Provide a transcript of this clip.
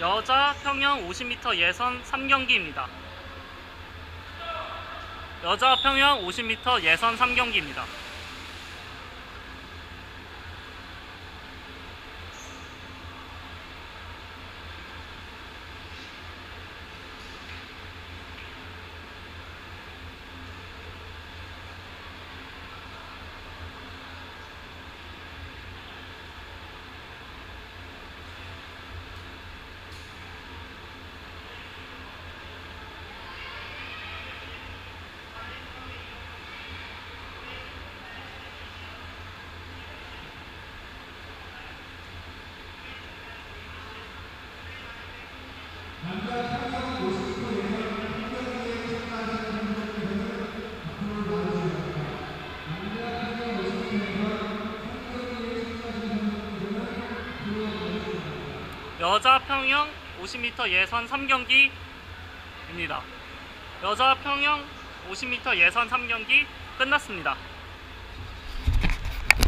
여자 평영 50m 예선 3경기입니다. 여자 평영 50m 예선 3경기입니다. 여자 평영 50m 예선 3경기입니다. 여자 평영 50m 예선 3경기 끝났습니다.